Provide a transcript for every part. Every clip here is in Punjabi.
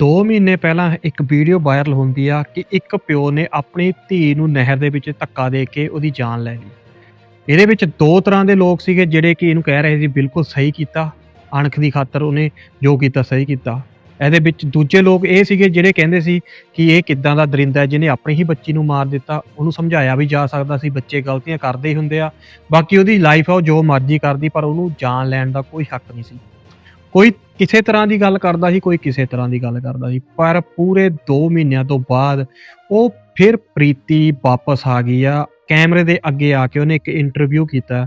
2 ਮਹੀਨੇ ਪਹਿਲਾਂ ਇੱਕ ਵੀਡੀਓ ਵਾਇਰਲ ਹੁੰਦੀ ਆ ਕਿ ਇੱਕ ਪਿਓ ਨੇ ਆਪਣੀ ਧੀ ਨੂੰ ਨਹਿਰ ਦੇ ਵਿੱਚ ਧੱਕਾ ਦੇ ਕੇ ਉਹਦੀ ਜਾਨ ਲੈ ਲਈ। ਇਹਦੇ ਵਿੱਚ ਦੋ ਤਰ੍ਹਾਂ ਦੇ ਲੋਕ ਸੀਗੇ ਜਿਹੜੇ ਕਿ ਇਹਨੂੰ ਕਹਿ ਰਹੇ ਸੀ ਬਿਲਕੁਲ ਸਹੀ ਕੀਤਾ, ਅਣਖ ਦੀ ਖਾਤਰ ਉਹਨੇ ਜੋ ਕੀਤਾ ਸਹੀ ਕੀਤਾ। ਇਹਦੇ ਵਿੱਚ ਦੂਜੇ ਲੋਕ ਇਹ ਸੀਗੇ ਜਿਹੜੇ ਕਹਿੰਦੇ ਸੀ ਕਿ ਇਹ ਕਿੱਦਾਂ ਦਾ ਦਰਿੰਦਾ ਹੈ, ਜਿਹਨੇ ਆਪਣੀ ਹੀ ਬੱਚੀ ਨੂੰ ਮਾਰ ਦਿੱਤਾ, ਉਹਨੂੰ ਸਮਝਾਇਆ ਵੀ ਜਾ ਸਕਦਾ ਸੀ, ਬੱਚੇ ਗਲਤੀਆਂ ਕਰਦੇ ਹੀ ਹੁੰਦੇ ਆ। ਬਾਕੀ ਉਹਦੀ ਲਾਈਫ ਆ ਉਹ ਜੋ ਮਰਜ਼ੀ ਕਰਦੀ, ਪਰ ਉਹਨੂੰ ਜਾਨ ਲੈਣ ਦਾ ਕੋਈ ਹੱਕ ਨਹੀਂ ਸੀ। ਕੋਈ ਕਿਸੇ ਤਰ੍ਹਾਂ ਦੀ ਗੱਲ ਕਰਦਾ ਸੀ, ਕੋਈ ਕਿਸੇ ਤਰ੍ਹਾਂ ਦੀ ਗੱਲ ਕਰਦਾ ਸੀ। ਪਰ ਪੂਰੇ 2 ਮਹੀਨਿਆਂ ਤੋਂ ਬਾਅਦ ਉਹ ਫਿਰ ਪ੍ਰੀਤੀ ਵਾਪਸ ਆ ਗਈ ਆ। ਕੈਮਰੇ ਦੇ ਅੱਗੇ ਆ ਕੇ ਉਹਨੇ ਇੱਕ ਇੰਟਰਵਿਊ ਕੀਤਾ,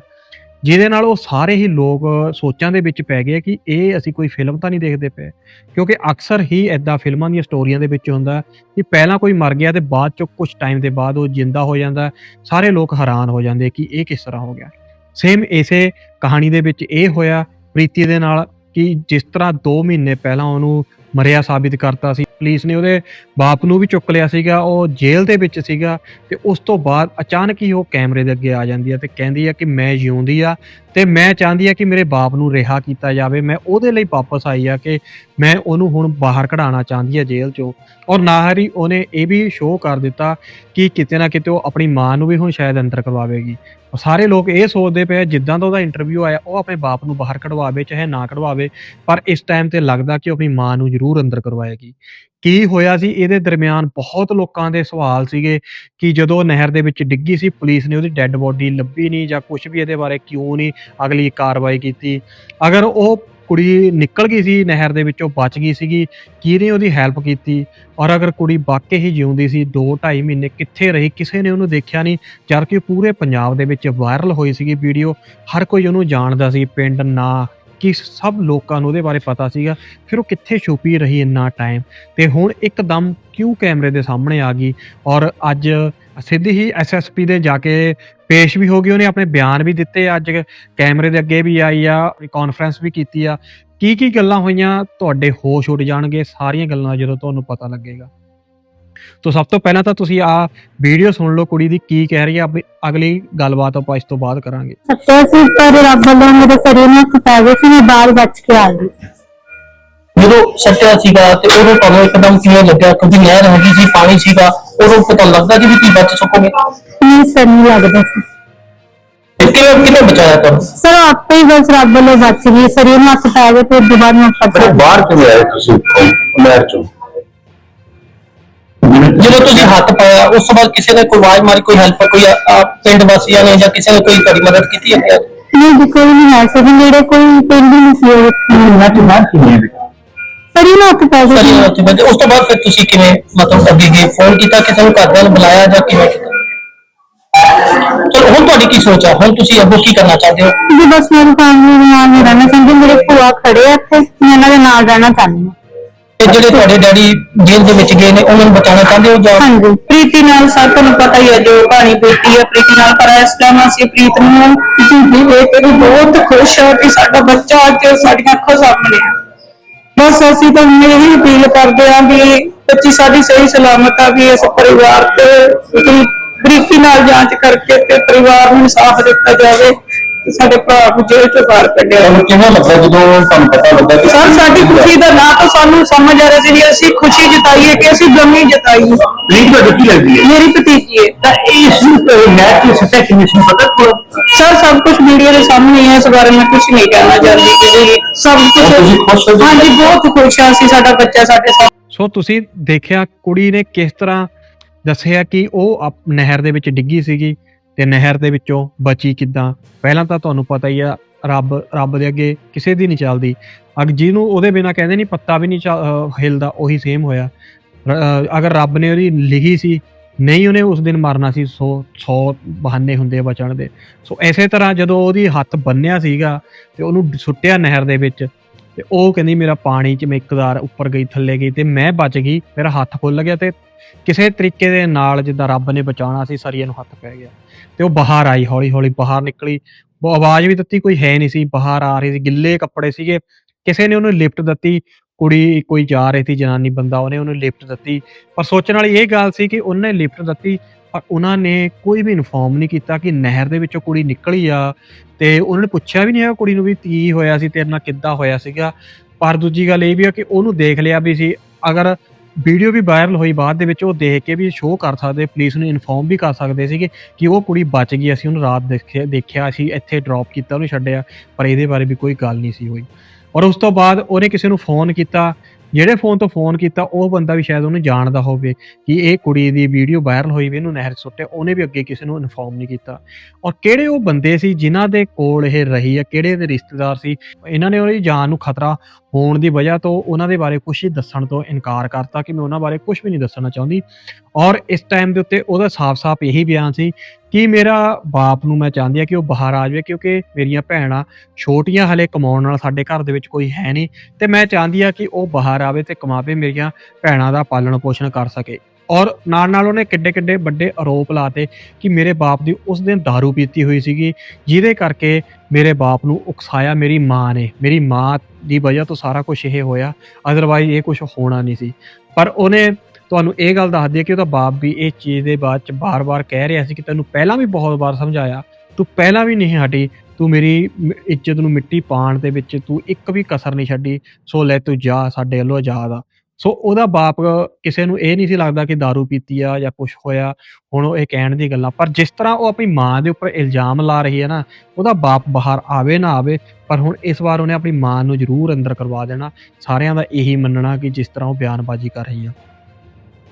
ਜਿਹਦੇ ਨਾਲ ਉਹ ਸਾਰੇ ਹੀ ਲੋਕ ਸੋਚਾਂ ਦੇ ਵਿੱਚ ਪੈ ਗਏ ਕਿ ਇਹ ਅਸੀਂ ਕੋਈ ਫਿਲਮ ਤਾਂ ਨਹੀਂ ਦੇਖਦੇ ਪਏ। ਕਿਉਂਕਿ ਅਕਸਰ ਹੀ ਐਦਾਂ ਫਿਲਮਾਂ ਦੀਆਂ ਸਟੋਰੀਆਂ ਦੇ ਵਿੱਚ ਹੁੰਦਾ ਕਿ ਪਹਿਲਾਂ ਕੋਈ ਮਰ ਗਿਆ ਤੇ ਬਾਅਦ ਚ ਕੁਝ ਟਾਈਮ ਦੇ ਬਾਅਦ ਉਹ ਜਿੰਦਾ ਹੋ ਜਾਂਦਾ, ਸਾਰੇ ਲੋਕ ਹੈਰਾਨ ਹੋ ਜਾਂਦੇ ਕਿ ਇਹ ਕਿਸ ਤਰ੍ਹਾਂ ਹੋ ਗਿਆ। ਸੇਮ ਇਸੇ ਕਹਾਣੀ ਦੇ ਵਿੱਚ ਇਹ ਹੋਇਆ, ਪ੍ਰੀਤੀ ਦੇ ਨਾਲ ਕਿ ਜਿਸ ਤਰ੍ਹਾਂ 2 ਮਹੀਨੇ ਪਹਿਲਾਂ ਉਹਨੂੰ ਮਰਿਆ ਸਾਬਿਤ ਕਰਤਾ ਸੀ, ਪੁਲਿਸ ਨੇ ਉਹਦੇ ਬਾਪ ਨੂੰ ਵੀ ਚੁੱਕ ਲਿਆ ਸੀਗਾ, ਉਹ ਜੇਲ੍ਹ ਦੇ ਵਿੱਚ ਸੀਗਾ ਤੇ ਉਸ ਤੋਂ ਬਾਅਦ ਅਚਾਨਕ ਹੀ ਉਹ ਕੈਮਰੇ ਦੇ ਅੱਗੇ ਆ ਜਾਂਦੀ ਹੈ ਤੇ ਕਹਿੰਦੀ ਆ ਕਿ ਮੈਂ ਜਿਉਂਦੀ ਆ ਤੇ ਮੈਂ ਚਾਹੁੰਦੀ ਆ ਕਿ ਮੇਰੇ ਬਾਪ ਨੂੰ ਰਿਹਾ ਕੀਤਾ ਜਾਵੇ। ਮੈਂ ਉਹਦੇ ਲਈ ਵਾਪਸ ਆਈ ਆ ਕਿ ਮੈਂ ਉਹਨੂੰ ਹੁਣ ਬਾਹਰ ਕਢਾਉਣਾ ਚਾਹੁੰਦੀ ਆ ਜੇਲ੍ਹ ਚੋਂ। ਔਰ ਨਾਲ ਹੀ ਉਹਨੇ ਇਹ ਵੀ ਸ਼ੋਅ ਕਰ ਦਿੱਤਾ ਕਿ ਕਿਤੇ ਨਾ ਕਿਤੇ ਉਹ ਆਪਣੀ ਮਾਂ ਨੂੰ ਵੀ ਹੁਣ ਸ਼ਾਇਦ ਅੰਦਰ ਕਰਵਾਵੇਗੀ ਸਾਰੇ ਲੋਕ ਇਹ ਸੋਚਦੇ ਪਏ ਜਿੱਦਾਂ ਦਾ ਉਹਦਾ ਇੰਟਰਵਿਊ ਆਇਆ, ਉਹ ਆਪਣੇ ਬਾਪ ਨੂੰ ਬਾਹਰ ਕਢਵਾਵੇ, ਚਾਹੇ ਨਾ ਕਢਵਾਵੇ, ਪਰ ਇਸ ਟਾਈਮ ਤੇ ਲੱਗਦਾ ਕਿ ਉਹ ਆਪਣੀ ਮਾਂ ਨੂੰ ਜ਼ਰੂਰ ਅੰਦਰ ਕਰਵਾਏਗੀ। ਕੀ ਹੋਇਆ ਸੀ? ਇਹਦੇ ਦਰਮਿਆਨ ਬਹੁਤ ਲੋਕਾਂ ਦੇ ਸਵਾਲ ਸੀਗੇ ਕਿ ਜਦੋਂ ਨਹਿਰ ਦੇ ਵਿੱਚ ਡਿੱਗੀ ਸੀ, ਪੁਲਿਸ ਨੇ ਉਹਦੀ ਡੈੱਡ ਬੋਡੀ ਲੱਭੀ ਨਹੀਂ ਜਾਂ ਕੁਝ ਵੀ ਇਹਦੇ ਬਾਰੇ ਕਿਉਂ ਨਹੀਂ ਅਗਲੀ ਕਾਰਵਾਈ ਕੀਤੀ। ਅਗਰ ਉਹ ਕੁੜੀ ਨਿਕਲ ਗਈ ਸੀ, ਨਹਿਰ ਦੇ ਵਿੱਚੋਂ ਬਚ ਗਈ ਸੀਗੀ, ਕਿਹਨੇ ਉਹਦੀ ਹੈਲਪ ਕੀਤੀ? ਔਰ ਅਗਰ ਕੁੜੀ ਵਾਕਈ ਹੀ ਜਿਉਂਦੀ ਸੀ 2 2.5 ਮਹੀਨੇ ਕਿੱਥੇ ਰਹੀ, ਕਿਸੇ ਨੇ ਉਹਨੂੰ ਦੇਖਿਆ ਨਹੀਂ ਜਦ ਕਿ ਪੂਰੇ ਪੰਜਾਬ ਦੇ ਵਿੱਚ ਵਾਇਰਲ ਹੋਈ ਸੀਗੀ ਵੀਡੀਓ, ਹਰ ਕੋਈ ਉਹਨੂੰ ਜਾਣਦਾ ਸੀ, ਪਿੰਡ ਨਾ ਕਿ ਸਭ ਲੋਕਾਂ ਨੂੰ ਉਹਦੇ ਬਾਰੇ ਪਤਾ ਸੀਗਾ, ਫਿਰ ਉਹ ਕਿੱਥੇ ਛੁਪੀ ਰਹੀ ਇੰਨਾ ਟਾਈਮ ਤੇ ਹੁਣ ਇੱਕਦਮ ਕਿਉਂ ਕੈਮਰੇ ਦੇ ਸਾਹਮਣੇ ਆ ਗਈ ਔਰ ਅੱਜ ਸਿੱਧੀ ਹੀ ਐਸਐਸਪੀ ਦੇ ਜਾ ਕੇ ਪੇਸ਼ ਵੀ ਹੋ ਗਈ, ਉਹਨੇ ਆਪਣੇ ਬਿਆਨ ਵੀ ਦਿੱਤੇ ਅੱਜ। ਕੈਮਰੇ ਦੇ ਅੱਗੇ ਵੀ ਆਈ ਆ ਕਾਨਫਰੰਸ ਵੀ ਕੀਤੀ ਆ। ਕੀ ਕੀ ਗੱਲਾਂ ਹੋਈਆਂ, ਤੁਹਾਡੇ ਹੋਸ਼ ਉੱਡ ਜਾਣਗੇ, ਸਾਰੀਆਂ ਗੱਲਾਂ ਜਦੋਂ ਤੁਹਾਨੂੰ ਪਤਾ ਲੱਗੇਗਾ। ਤੋਂ ਸਭ ਤੋਂ ਪਹਿਲਾਂ ਤਾਂ ਤੁਸੀਂ ਆ ਵੀਡੀਓ ਸੁਣ ਲਓ ਕੁੜੀ ਦੀ ਕੀ ਕਹਿ ਰਹੀ ਆ ਆਪਣੀ ਅਗਲੀ ਗੱਲਬਾਤ ਆਪਾਂ ਇਸ ਤੋਂ ਬਾਅਦ ਕਰਾਂਗੇ। ਸੱਤਿਆ ਸੀ ਪਰ ਰੱਬ ਵੱਲੋਂ ਮੇਰੇ ਸਰੀਰ ਨੂੰ ਹੱਥ ਪੈ ਗਏ ਸੀ ਮੈਂ ਬਾਹਰ ਬਚ ਕੇ ਆ ਗਈ। ਜਦੋਂ ਸੱਟਿਆ ਸੀਗਾ ਤੇ ਉਦੋਂ ਤੁਹਾਨੂੰ ਇੱਕਦਮ ਕਿਵੇਂ ਲੱਗਿਆ? ਕਿਉਂਕਿ ਨਹਿਰ ਹੈਗੀ ਸੀ ਪਾਣੀ ਸੀਗਾ ਉਦੋਂ ਪਤਾ ਲੱਗਦਾ ਕਿ ਵੀ ਤੁਸੀਂ ਬਚ ਸਕੋਗੇ। ਨਹੀਂ ਸਰ ਨਹੀਂ ਲੱਗਦਾ ਸੀ। ਤੇ ਕਿਵੇਂ ਕਿਵੇਂ ਬਚਾਇਆ ਤੁਹਾਨੂੰ? ਸਰ ਆਪੇ ਹੀ ਬਸ ਰੱਬ ਵੱਲੋਂ ਬਚ ਗਈ ਸਰੀਰ ਨੂੰ ਹੱਥ ਪੈ ਗਏ ਤੇ ਉਸ ਤੋਂ ਬਾਅਦ ਮੈਂ ਫਿਰ ਪਤਾ ਬਾਹਰ ਕਿਵੇਂ ਆਏ ਤੁਸੀਂ? ਨਹਿਰ ਚੋਂ? ਜਦੋਂ ਤੁਸੀਂ ਹੱਥ ਪਾਇਆ ਉਸ ਤੋਂ ਬਾਅਦ ਕਿਸੇ ਨੇ ਕੋਈ ਆਵਾਜ਼ ਮਾਰੀ ਕੋਈ ਹੈਲਪ ਕੋਈ ਆ- ਆ ਪਿੰਡ ਵਾਸੀਆਂ ਨੇ ਜਾਂ ਕਿਸੇ ਨੇ ਕੋਈ ਤੁਹਾਡੀ ਮਦਦ ਕੀਤੀ ਹੈ ਨਹੀਂ ਜੀ ਕੋਈ ਨਹੀਂ ਹੈ ਸਰ ਨੇੜੇ ਕੋਈ ਪਿੰਡ ਹੀ ਨਹੀਂ ਸੀ ਉਹ ਨਹਿਰ ਚੋਂ ਬਾਹਰ ਕਿਵੇਂ ਆਏ ਸਰੀਰ ਨੂੰ ਹੱਥ ਪੈ ਗਏ ਸਰੀ ਸੀ। ਉੱਥੇ ਬੰਦੇ ਉਸ ਤੋਂ ਬਾਅਦ ਫਿਰ ਤੁਸੀਂ ਕਿਵੇਂ ਮਤਲਬ ਅੱਗੇ ਗਏ ਫੋਨ ਕੀਤਾ ਕਿਸੇ ਨੂੰ ਘਰਦਿਆਂ ਨੂੰ ਬੁਲਾਇਆ ਜਾਂ ਕਿਵੇਂ ਕੀਤਾ ਚਲੋ ਹੁਣ ਤੁਹਾਡੀ ਕੀ ਸੋਚ ਹੈ ਹੁਣ ਤੁਸੀਂ ਅੱਗੋਂ ਕੀ ਕਰਨਾ ਚਾਹੁੰਦੇ ਹੋ ਜੀ ਬਸ ਮੇਰੀ ਫੈਮਿਲੀ ਦੇ ਨਾਲ ਹੀ ਰਹਿਣਾ ਚਾਹੁੰਦੀ ਮੇਰੇ ਭੂਆ ਖੜੇ ਆ ਇੱਥੇ ਮੈਂ ਇਹਨਾਂ ਦੇ ਨਾਲ ਰਹਿਣਾ ਚਾਹੁੰਦੀ ਹਾਂ ਤੇ ਜਿਹੜੇ ਤੁਹਾਡੇ ਡੈਡੀ ਜੇਲ੍ਹ ਦੇ ਵਿੱਚ ਗਏ ਨੇ, ਉਹਨਾਂ ਨੂੰ ਬਚਾਉਣਾ ਚਾਹੁੰਦੇ ਹੋ ਜਾਂ? ਹਾਂਜੀ, ਪ੍ਰੀਤੀ ਨਾਲ ਸਭ ਤੁਹਾਨੂੰ ਪਤਾ ਹੀ ਹੈ, ਜੋ ਕਹਾਣੀ ਬੀਤੀ ਹੈ ਪ੍ਰੀਤੀ ਨਾਲ, ਪਰ ਇਸ ਟਾਈਮ ਅਸੀਂ ਪ੍ਰੀਤ ਨੂੰ ਜਿੰਦੀ ਵੇਖ ਕੇ ਵੀ ਬਹੁਤ ਖੁਸ਼ ਹਾਂ ਕਿ ਸਾਡਾ ਬੱਚਾ ਅੱਜ ਸਾਡੀਆਂ ਅੱਖਾਂ ਸਾਹਮਣੇ ਹੈ ਬਸ ਅਸੀਂ ਤਾਂ ਇਹੀ ਅਪੀਲ ਕਰਦੇ ਹਾਂ ਵੀ ਬੱਚੀ ਸਾਡੀ ਸਹੀ ਸਲਾਮਤ ਆ, ਵੀ ਇਸ ਪਰਿਵਾਰ ਤੇ ਵੀ ਬਰੀਕੀ ਨਾਲ ਜਾਂਚ ਕਰਕੇ ਤੇ ਪਰਿਵਾਰ ਨੂੰ ਇਨਸਾਫ ਦਿੱਤਾ ਜਾਵੇ। ਸਾਡੇ ਭਰਾ ਨੂੰ ਜੇਲ੍ਹ ਚੋਂ ਬਾਹਰ ਕੱਢਿਆ ਤੁਹਾਨੂੰ ਕਿਵੇਂ ਲੱਗਾ ਜਦੋਂ ਤੁਹਾਨੂੰ ਪਤਾ ਲੱਗਾ ਕਿ ਸਰ ਸਾਡੀ ਖੁਸ਼ੀ ਦਾ ਨਾ ਤਾਂ ਸਾਨੂੰ ਸਮਝ ਆ ਰਿਹਾ ਸੀ ਵੀ ਅਸੀਂ ਖੁਸ਼ੀ ਜਤਾਈਏ ਕਿ ਅਸੀਂ ਗਮੀ ਜਤਾਈਏ। ਨਹੀਂ ਤੁਹਾਡੀ ਕੀ ਲੱਗਦੀ ਹੈ। ਮੇਰੀ ਭਤੀਜੀ ਹੈ। ਤਾਂ ਇਸ ਨਹਿਰ ਦੀ ਸੱਟਾ ਕਿਵੇਂ ਸੀ ਪਤਾ ਤੁਹਾਨੂੰ ਸਰ ਸਭ ਕੁਝ ਵੀਡੀਓ ਦੇ ਸਾਹਮਣੇ ਹੈ ਇਸ ਬਾਰੇ ਮੈਂ ਕੁਝ ਨਹੀਂ ਕਹਿਣਾ ਚਾਹੁੰਦੀ ਕਿ ਸਭ ਤੁਸੀਂ ਕੁਝ ਖੁਸ਼ ਹੋ ਜੀ? ਹਾਂਜੀ ਬਹੁਤ ਖੁਸ਼ ਹਾਂ ਅਸੀਂ ਸਾਡਾ ਬੱਚਾ ਸਾਡੇ ਸਾਹਮਣੇ ਸੋ ਤੁਸੀਂ ਦੇਖਿਆ ਕੁੜੀ ਨੇ ਕਿਸ ਤਰ੍ਹਾਂ ਦੱਸਿਆ ਕਿ ਉਹ ਅਪ- ਨਹਿਰ ਦੇ ਵਿੱਚ ਡਿੱਗੀ ਸੀਗੀ। ਤੇ ਨਹਿਰ ਦੇ ਵਿੱਚੋਂ ਬਚੀ ਕਿੱਦਾਂ? ਪਹਿਲਾਂ ਤਾਂ ਤੁਹਾਨੂੰ ਪਤਾ ਹੀ ਆ, ਰੱਬ ਰੱਬ ਦੇ ਅੱਗੇ ਕਿਸੇ ਦੀ ਨਹੀਂ ਚੱਲਦੀ। ਅਗ ਜਿਹਨੂੰ ਉਹਦੇ ਬਿਨਾ ਕਹਿੰਦੇ ਨਹੀਂ, ਪੱਤਾ ਵੀ ਨਹੀਂ ਚੱਲ- ਹਿਲਦਾ, ਉਹੀ ਸੇਮ ਹੋਇਆ। ਅਗਰ ਰੱਬ ਨੇ ਉਹਦੀ ਲਿਖੀ ਸੀ, ਨਹੀਂ ਉਹਨੇ ਉਸ ਦਿਨ ਮਰਨਾ ਸੀ 100 100 ਬਹਾਨੇ ਹੁੰਦੇ ਬਚਣ ਦੇ। ਸੋ ਐਸੇ ਤਰ੍ਹਾਂ ਜਦੋਂ ਉਹਦੀ ਹੱਥ ਬੰਨਿਆ ਸੀਗਾ ਤੇ ਉਹਨੂੰ ਸੁੱਟਿਆ ਨਹਿਰ ਦੇ ਵਿੱਚ ਤੇ ਉਹ ਕਹਿੰਦੀ ਮੇਰਾ ਪਾਣੀ ਚ ਮੈਂ ਇੱਕਦਾਰ ਉੱਪਰ ਗਈ, ਥੱਲੇ ਗਈ ਤੇ ਮੈਂ ਬਚ ਗਈ, ਮੇਰਾ ਹੱਥ ਖੁੱਲ ਗਿਆ ਤੇ ਕਿਸੇ ਤਰੀਕੇ ਦੇ ਨਾਲ ਜਿੱਦਾਂ ਰੱਬ ਨੇ ਬਚਾਉਣਾ ਸੀ ਸਰੀਏ ਨੂੰ ਹੱਥ ਪੈ ਗਿਆ ਤੇ ਉਹ ਬਾਹਰ ਆਈ ਹੌਲੀ ਹੌਲੀ ਬਾਹਰ ਨਿਕਲੀ। ਉਹ ਆਵਾਜ਼ ਵੀ ਦਿੱਤੀ, ਕੋਈ ਹੈ ਨਹੀਂ ਸੀ, ਬਾਹਰ ਆ ਰਹੀ ਸੀ, ਗਿੱਲੇ ਕੱਪੜੇ ਸੀਗੇ। ਕਿਸੇ ਨੇ ਉਹਨੂੰ ਲਿਫਟ ਦਿੱਤੀ, ਕੁੜੀ ਕੋਈ ਜਾ ਰਹੀ ਸੀ, ਜਨਾਨੀ ਬੰਦਾ, ਉਹਨੇ ਉਹਨੂੰ ਲਿਫਟ ਦਿੱਤੀ। ਪਰ ਸੋਚਣ ਵਾਲੀ ਇਹ ਗੱਲ ਸੀ ਕਿ ਉਹਨੇ ਲਿਫਟ ਦਿੱਤੀ ਪਰ ਉਹਨਾਂ ਨੇ ਕੋਈ ਵੀ ਇਨਫੋਰਮ ਨਹੀਂ ਕੀਤਾ ਕਿ ਨਹਿਰ ਦੇ ਵਿੱਚੋਂ ਕੁੜੀ ਨਿਕਲੀ ਆ। ਤੇ ਉਹਨਾਂ ਨੇ ਪੁੱਛਿਆ ਵੀ ਨਹੀਂ ਹੈਗਾ ਕੁੜੀ ਨੂੰ ਵੀ ਕੀ ਹੋਇਆ ਸੀ, ਤੇਰੇ ਨਾਲ ਕਿੱਦਾਂ ਹੋਇਆ ਸੀਗਾ। ਪਰ ਦੂਜੀ ਗੱਲ ਇਹ ਵੀ ਆ ਕਿ ਉਹਨੂੰ ਦੇਖ ਲਿਆ ਵੀ ਸੀ। ਅਗਰ ਵੀਡੀਓ ਵੀ ਵਾਇਰਲ ਹੋਈ ਬਾਅਦ ਦੇ ਵਿੱਚ, ਉਹ ਦੇਖ ਕੇ ਵੀ ਸ਼ੋਅ ਕਰ ਸਕਦੇ ਪੁਲਿਸ ਨੂੰ ਇਨਫੋਰਮ ਵੀ ਕਰ ਸਕਦੇ ਸੀਗੇ ਕਿ ਉਹ ਕੁੜੀ ਬਚ ਗਈ। ਅਸੀਂ ਉਹਨੂੰ ਰਾਤ ਦੇਖਿਆ ਦੇਖਿਆ, ਅਸੀਂ ਇੱਥੇ ਡ੍ਰੌਪ ਕੀਤਾ, ਉਹਨੂੰ ਛੱਡਿਆ। ਪਰ ਇਹਦੇ ਬਾਰੇ ਵੀ ਕੋਈ ਗੱਲ ਨਹੀਂ ਸੀ ਹੋਈ। ਔਰ ਉਸ ਤੋਂ ਬਾਅਦ ਉਹਨੇ ਕਿਸੇ ਨੂੰ ਫੋਨ ਕੀਤਾ ਜਿਹੜੇ ਫੋਨ ਤੋਂ ਫੋਨ ਕੀਤਾ, ਉਹ ਬੰਦਾ ਵੀ ਸ਼ਾਇਦ ਉਹਨੂੰ ਜਾਣਦਾ ਹੋਵੇ ਕਿ ਇਹ ਕੁੜੀ ਦੀ ਵੀਡੀਓ ਵਾਇਰਲ ਹੋਈ ਵੀ ਇਹਨੂੰ ਨਹਿਰ 'ਚ ਸੁੱਟਿਆ, ਉਹਨੇ ਵੀ ਅੱਗੇ ਕਿਸੇ ਨੂੰ ਇਨਫੋਰਮ ਨਹੀਂ ਕੀਤਾ। ਔਰ ਕਿਹੜੇ ਉਹ ਬੰਦੇ ਸੀ ਜਿਨ੍ਹਾਂ ਦੇ ਕੋਲ ਇਹ ਰਹੀ ਆ, ਕਿਹੜੇ ਦੇ ਰਿਸ਼ਤੇਦਾਰ ਸੀ, ਇਹਨਾਂ ਨੇ ਉਹਦੀ ਜਾਨ ਨੂੰ ਖਤਰਾ ਹੋਣ ਦੀ ਵਜ੍ਹਾ ਤੋਂ ਉਹਨਾਂ ਦੇ ਬਾਰੇ ਕੁਝ ਹੀ ਦੱਸਣ ਤੋਂ ਇਨਕਾਰ ਕਰਤਾ ਕਿ ਮੈਂ ਉਹਨਾਂ ਬਾਰੇ ਕੁਝ ਵੀ ਨਹੀਂ ਦੱਸਣਾ ਚਾਹੁੰਦੀ। ਔਰ ਇਸ ਟਾਈਮ ਦੇ ਉੱਤੇ ਉਹਦਾ ਸਾਫ਼-ਸਾਫ਼ ਇਹੀ ਬਿਆਨ ਸੀ ਕਿ ਮੇਰਾ ਬਾਪ ਨੂੰ ਮੈਂ ਚਾਹੁੰਦੀ ਆ ਕਿ ਉਹ ਬਾਹਰ ਆ ਜਾਵੇ? ਕਿਉਂਕਿ ਮੇਰੀਆਂ ਭੈਣਾਂ ਛੋਟੀਆਂ ਹਲੇ ਕਮਾਉਣ ਨਾਲ ਸਾਡੇ ਘਰ ਦੇ ਵਿੱਚ ਕੋਈ ਹੈ ਨਹੀਂ ਤੇ ਮੈਂ ਚਾਹੁੰਦੀ ਆ ਕਿ ਉਹ ਬਾਹਰ ਆਵੇ ਤੇ ਕਮਾਵੇ, ਮੇਰੀਆਂ ਭੈਣਾਂ ਦਾ ਪਾਲਣ ਪੋਸ਼ਣ ਕਰ ਸਕੇ। ਔਰ ਨਾਲ ਨਾਲ ਉਹਨੇ ਕਿੱਡੇ ਕਿੱਡੇ ਵੱਡੇ ਆਰੋਪ ਲਾਤੇ ਕਿ ਮੇਰੇ ਬਾਪ ਦੀ ਉਸ ਦਿਨ दारू ਪੀਤੀ ਹੋਈ ਸੀਗੀ, ਜਿਹਦੇ ਕਰਕੇ ਮੇਰੇ ਬਾਪ ਨੂੰ ਉਕਸਾਇਆ ਮੇਰੀ ਮਾਂ ਨੇ। ਮੇਰੀ ਮਾਂ ਦੀ ਵਜ੍ਹਾ ਤੋਂ ਸਾਰਾ ਕੁਝ ਇਹ ਹੋਇਆ ਅਦਰਵਾਈਜ਼ ਇਹ ਕੁਝ ਹੋਣਾ ਨਹੀਂ ਸੀ। ਪਰ ਉਹਨੇ ਤੁਹਾਨੂੰ ਇਹ ਗੱਲ ਦੱਸ ਦਈਏ ਕਿ ਉਹਦਾ ਬਾਪ ਵੀ ਇਸ ਚੀਜ਼ ਦੇ ਬਾਅਦ ਚ ਬਾਰ-ਬਾਰ ਕਹਿ ਰਿਹਾ ਸੀ ਕਿ ਤੈਨੂੰ ਪਹਿਲਾਂ ਵੀ ਬਹੁਤ ਵਾਰ ਸਮਝਾਇਆ, ਤੂੰ ਪਹਿਲਾਂ ਵੀ ਨਹੀਂ ਹਟੀ, ਤੂੰ ਮੇਰੀ ਇੱਜ਼ਤ ਨੂੰ ਮਿੱਟੀ ਪਾਣ ਦੇ ਵਿੱਚ ਤੂੰ ਇੱਕ ਵੀ ਕਸਰ ਨਹੀਂ ਛੱਡੀ, ਸੋ ਲੈ ਤੂੰ ਜਾ, ਸਾਡੇ ਵੱਲੋਂ ਆਜ਼ਾਦ ਆ। ਸੋ ਉਹਦਾ ਬਾਪ ਕਿਸੇ ਨੂੰ ਇਹ ਨਹੀਂ ਸੀ ਲੱਗਦਾ ਕਿ दारू ਪੀਤੀ ਆ ਜਾਂ ਕੁਝ ਹੋਇਆ, ਹੁਣ ਉਹ ਇਹ ਕਹਿਣ ਦੀ ਗੱਲਾਂ, ਪਰ ਜਿਸ ਤਰ੍ਹਾਂ ਉਹ ਆਪਣੀ ਮਾਂ ਦੇ ਉੱਪਰ ਇਲਜ਼ਾਮ ਲਾ ਰਹੀ ਹੈ ਨਾ, ਉਹਦਾ ਬਾਪ ਬਾਹਰ ਆਵੇ ਨਾ ਆਵੇ, ਪਰ ਹੁਣ ਇਸ ਵਾਰ ਉਹਨੇ ਆਪਣੀ ਮਾਂ ਨੂੰ ਜ਼ਰੂਰ ਅੰਦਰ ਕਰਵਾ ਦੇਣਾ, ਸਾਰਿਆਂ ਦਾ ਇਹੀ ਮੰਨਣਾ ਕਿ ਜਿਸ ਤਰ੍ਹਾਂ ਉਹ ਬਿਆਨਬਾਜ਼ੀ ਕਰ ਰਹੀ ਆ।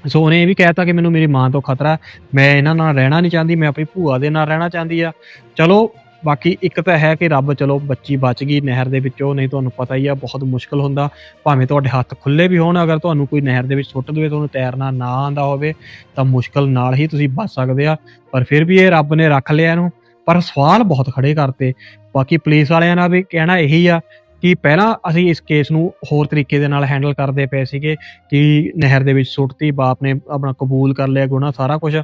ਸੋ ਉਹਨੇ ਇਹ ਵੀ ਕਹਿਤਾ ਕਿ ਮੈਨੂੰ ਮੇਰੀ ਮਾਂ ਤੋਂ ਖਤਰਾ ਮੈਂ ਇਹਨਾਂ ਨਾਲ ਰਹਿਣਾ ਨਹੀਂ ਚਾਹੁੰਦੀ, ਮੈਂ ਆਪਣੀ ਭੂਆ ਦੇ ਨਾਲ ਰਹਿਣਾ ਚਾਹੁੰਦੀ ਆ। ਚਲੋ, ਬਾਕੀ ਇੱਕ ਤਾਂ ਹੈ ਕਿ ਰੱਬ ਚਲੋ ਬੱਚੀ ਬਚ ਗਈ ਨਹਿਰ ਦੇ ਵਿੱਚੋਂ, ਨਹੀਂ ਤੁਹਾਨੂੰ ਪਤਾ ਹੀ ਆ, ਬਹੁਤ ਮੁਸ਼ਕਲ ਹੁੰਦਾ। ਭਾਵੇਂ ਤੁਹਾਡੇ ਹੱਥ ਖੁੱਲੇ ਵੀ ਹੋਣ, ਅਗਰ ਤੁਹਾਨੂੰ ਕੋਈ ਨਹਿਰ ਦੇ ਵਿੱਚ ਸੁੱਟ ਦੇਵੇ, ਤੁਹਾਨੂੰ ਤੈਰਨਾ ਨਾ ਆਂਦਾ ਹੋਵੇ, ਤਾਂ ਮੁਸ਼ਕਲ ਨਾਲ ਹੀ ਤੁਸੀਂ ਬਚ ਸਕਦੇ ਆ। ਪਰ ਫਿਰ ਵੀ ਇਹ ਰੱਬ ਨੇ ਰੱਖ ਲਿਆ ਇਹਨੂੰ। ਪਰ ਸਵਾਲ ਬਹੁਤ ਖੜੇ ਕਰਤੇ। ਬਾਕੀ ਪੁਲਿਸ ਵਾਲਿਆਂ ਨਾਲ ਵੀ ਕਹਿਣਾ ਇਹੀ ਆ ਕਿ ਪਹਿਲਾਂ ਅਸੀਂ ਇਸ ਕੇਸ ਨੂੰ ਹੋਰ ਤਰੀਕੇ ਦੇ ਨਾਲ ਹੈਂਡਲ ਕਰਦੇ ਪਏ ਸੀਗੇ ਕਿ ਨਹਿਰ ਦੇ ਵਿੱਚ ਸੁੱਟਤੀ, ਬਾਪ ਨੇ ਆਪਣਾ ਕਬੂਲ ਕਰ ਲਿਆ, ਗੁਨਾਹ ਸਾਰਾ ਕੁਝ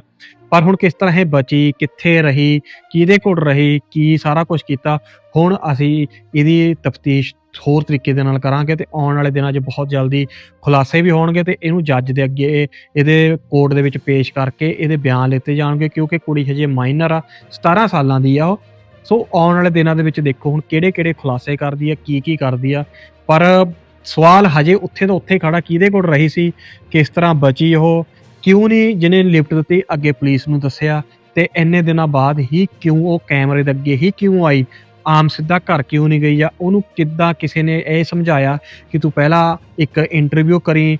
ਪਰ ਹੁਣ ਕਿਸ ਤਰ੍ਹਾਂ ਇਹ ਬਚੀ, ਕਿੱਥੇ ਰਹੀ, ਕਿਹਦੇ ਕੋਲ ਰਹੀ, ਕੀ ਸਾਰਾ ਕੁਝ ਕੀਤਾ, ਹੁਣ ਅਸੀਂ ਇਹਦੀ ਤਫਤੀਸ਼ ਹੋਰ ਤਰੀਕੇ ਦੇ ਨਾਲ ਕਰਾਂਗੇ ਤੇ ਆਉਣ ਵਾਲੇ ਦਿਨਾਂ 'ਚ ਬਹੁਤ ਜਲਦੀ ਖੁਲਾਸੇ ਵੀ ਹੋਣਗੇ ਤੇ ਇਹਨੂੰ ਜੱਜ ਦੇ ਅੱਗੇ ਇਹਦੇ ਕੋਰਟ ਦੇ ਵਿੱਚ ਪੇਸ਼ ਕਰਕੇ ਇਹਦੇ ਬਿਆਨ ਲਿੱਤੇ ਜਾਣਗੇ ਕਿਉਂਕਿ ਕੁੜੀ ਹਜੇ ਮਾਈਨਰ ਆ 17 ਸਾਲਾਂ ਦੀ ਆ ਉਹ। ਸੋ ਆਉਣ ਵਾਲੇ ਦਿਨਾਂ ਦੇ ਵਿੱਚ ਦੇਖੋ ਹੁਣ ਕਿਹੜੇ ਕਿਹੜੇ ਖੁਲਾਸੇ ਕਰਦੀ ਆ, ਕੀ ਕੀ ਕਰਦੀ ਆ। ਪਰ ਸਵਾਲ ਹਜੇ ਉੱਥੇ ਤੋਂ ਉੱਥੇ ਖੜਾ ਕਿਹਦੇ ਕੋਲ ਰਹੀ ਸੀ, ਕਿਸ ਤਰ੍ਹਾਂ ਬਚੀ ਉਹ, ਕਿਉਂ ਨਹੀਂ ਜਿਹਨੇ ਲਿਫਟ ਦਿੱਤੀ ਅੱਗੇ ਪੁਲਿਸ ਨੂੰ ਦੱਸਿਆ ਤੇ ਇੰਨੇ ਦਿਨਾਂ ਬਾਅਦ ਹੀ ਕਿਉਂ ਉਹ ਕੈਮਰੇ ਦੇ ਅੱਗੇ ਹੀ ਕਿਉਂ ਆਈ। ਆਮ ਸਿੱਧਾ ਘਰ ਕਿਉਂ ਨਹੀਂ ਗਈ ਆ? ਉਹਨੂੰ ਕਿੱਦਾਂ ਕਿਸੇ ਨੇ ਇਹ ਸਮਝਾਇਆ ਕਿ ਤੂੰ ਪਹਿਲਾਂ ਇੱਕ ਇੰਟਰਵਿਊ ਕਰੀ,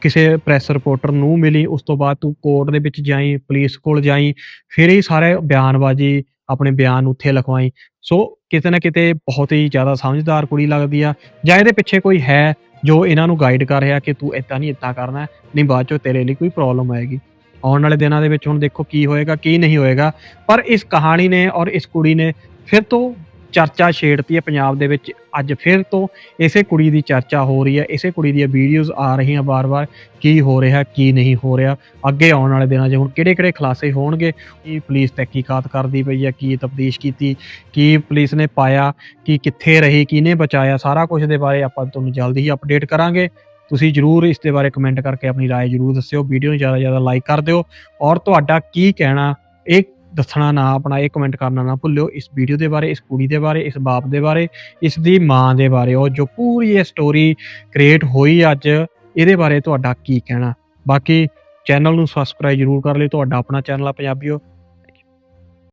ਕਿਸੇ ਪ੍ਰੈਸ ਰਿਪੋਰਟਰ ਨੂੰ ਮਿਲੀ, ਉਸ ਤੋਂ ਬਾਅਦ ਤੂੰ ਕੋਰਟ ਦੇ ਵਿੱਚ ਜਾਈ, ਪੁਲਿਸ ਕੋਲ ਜਾਈ, ਫਿਰ ਹੀ ਸਾਰੇ ਬਿਆਨਬਾਜ਼ੀ ਆਪਣੇ ਬਿਆਨ ਉੱਥੇ ਲਿਖਵਾਈ। ਸੋ ਕਿਤੇ ਨਾ ਕਿਤੇ ਬਹੁਤ ਹੀ ਜ਼ਿਆਦਾ ਸਮਝਦਾਰ ਕੁੜੀ ਲੱਗਦੀ ਆ। ਜਾਂ ਇਹਦੇ ਪਿੱਛੇ ਕੋਈ ਹੈ ਜੋ ਇਹਨਾਂ ਨੂੰ ਗਾਈਡ ਕਰ ਰਿਹਾ ਕਿ ਤੂੰ ਇਦਾਂ ਨਹੀਂ ਇਦਾਂ ਕਰਨਾ, ਨਹੀਂ ਬਾਅਦ ਚੋਂ ਤੇਰੇ ਲਈ ਕੋਈ ਪ੍ਰੋਬਲਮ ਆਏਗੀ। ਆਉਣ ਵਾਲੇ ਦਿਨਾਂ ਦੇ ਵਿੱਚ ਹੁਣ ਦੇਖੋ ਕੀ ਹੋਏਗਾ, ਕੀ ਨਹੀਂ ਹੋਏਗਾ। ਪਰ ਇਸ ਕਹਾਣੀ ਨੇ ਔਰ ਇਸ ਕੁੜੀ ਨੇ ਫਿਰ ਤੋਂ ਚਰਚਾ ਛੇੜਤੀ ਹੈ ਪੰਜਾਬ ਦੇ ਵਿੱਚ ਅੱਜ ਫਿਰ ਤੋਂ ਇਸੇ ਕੁੜੀ ਦੀ ਚਰਚਾ ਹੋ ਰਹੀ ਹੈ ਇਸੇ ਕੁੜੀ ਦੀਆਂ ਵੀਡੀਓਜ਼ ਆ ਰਹੀਆਂ ਬਾਰ-ਬਾਰ ਕੀ ਹੋ ਰਿਹਾ ਕੀ ਨਹੀਂ ਹੋ ਰਿਹਾ ਅੱਗੇ ਆਉਣ ਵਾਲੇ ਦਿਨਾਂ 'ਚ ਹੁਣ ਕਿਹੜੇ-ਕਿਹੜੇ ਖੁਲਾਸੇ ਹੋਣਗੇ ਕੀ ਪੁਲਿਸ ਤਹਿਕੀਕਾਤ ਕਰਦੀ ਪਈ ਹੈ ਕੀ ਤਫਤੀਸ਼ ਕੀਤੀ ਕੀ ਪੁਲਿਸ ਨੇ ਪਾਇਆ ਕਿ ਕਿੱਥੇ ਰਹੀ ਕਿਹਨੇ ਬਚਾਇਆ ਸਾਰਾ ਕੁਝ ਦੇ ਬਾਰੇ ਆਪਾਂ ਤੁਹਾਨੂੰ ਜਲਦੀ ਹੀ ਅਪਡੇਟ ਕਰਾਂਗੇ ਤੁਸੀਂ ਜਰੂਰ ਇਸ ਦੇ ਬਾਰੇ ਕਮੈਂਟ ਕਰਕੇ ਆਪਣੀ رائے ਜਰੂਰ ਦੱਸਿਓ ਵੀਡੀਓ ਨੂੰ ਜ਼ਿਆਦਾ ਜ਼ਿਆਦਾ ਲਾਈਕ ਕਰ ਦਿਓ ਔਰ ਤੁਹਾਡਾ ਕੀ ਕਹਿਣਾ ਇਹ ਦੱਸਣਾ ਨਾ, ਆਪਣਾ ਇਹ ਕਮੈਂਟ ਕਰਨਾ ਨਾ ਭੁੱਲਿਓ, ਇਸ ਵੀਡੀਓ ਦੇ ਬਾਰੇ, ਇਸ ਕੁੜੀ ਦੇ ਬਾਰੇ, ਇਸ ਬਾਪ ਦੇ ਬਾਰੇ, ਇਸ ਦੀ ਮਾਂ ਦੇ ਬਾਰੇ, ਉਹ ਜੋ ਪੂਰੀ ਇਹ ਸਟੋਰੀ ਕ੍ਰੀਏਟ ਹੋਈ ਅੱਜ, ਇਹਦੇ ਬਾਰੇ ਤੁਹਾਡਾ ਕੀ ਕਹਿਣਾ? ਬਾਕੀ ਚੈਨਲ ਨੂੰ ਸਬਸਕ੍ਰਾਈਬ ਜਰੂਰ ਕਰ ਲਿਓ, ਤੁਹਾਡਾ ਆਪਣਾ ਚੈਨਲ ਆ ਪੰਜਾਬੀਓ।